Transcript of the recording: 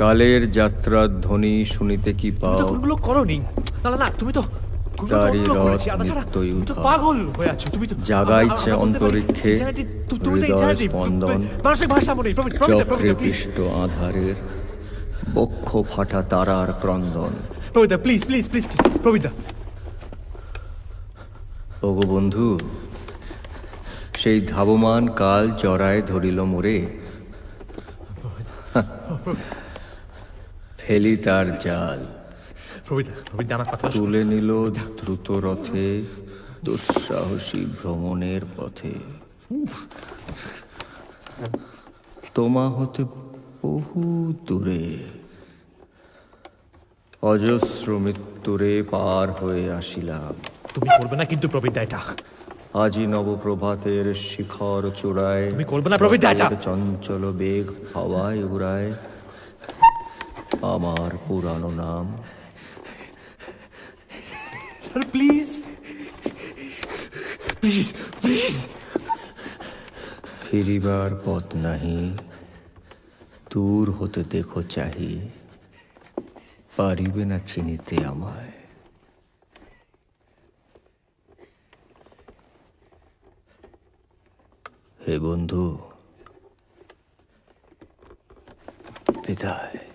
কালের যাত্রার ধ্বনি শুনিতে কি পাও? কোনগুলো করনি। না না তুমি তো তারই রথ তাছাড়া নিত্যই তুমি পাগল হয়ে আছো। তো জাগাইছে অন্তরিক্ষে হৃদয় স্পন্দন। চক্রে প্লিজ আধারের বক্ষ ফাটা তারার ক্রন্দন। প্রবীণ প্লিজ প্লিজ প্লিজ প্লিজ প্রবীণ ওগো বন্ধু সেই ধাবমান কাল জরায় ধরিল মোরে। ফেলি তার জাল। তুলে নিল দ্রুত রথে দুঃসাহসী ভ্রমণের পথে। তোমা হতে বহু দূরে অজস্র মৃত্যুরে পার হয়ে আসিলাম। তুমি করবে না কিন্তু প্রবীণ এটা। আজি নবপ্রভাতের শিখর চূড়ায় তুমি করবে না এটা? চঞ্চল বেগ হাওয়ায় উড়ায়। আমার পুরানো নাম। স্যার প্লিজ প্লিজ প্লিজ ফিরিবার পথ নাহি দূর হতে দেখো চাহি পারিবে না চিনিতে আমায়। হে বন্ধু বিদায়।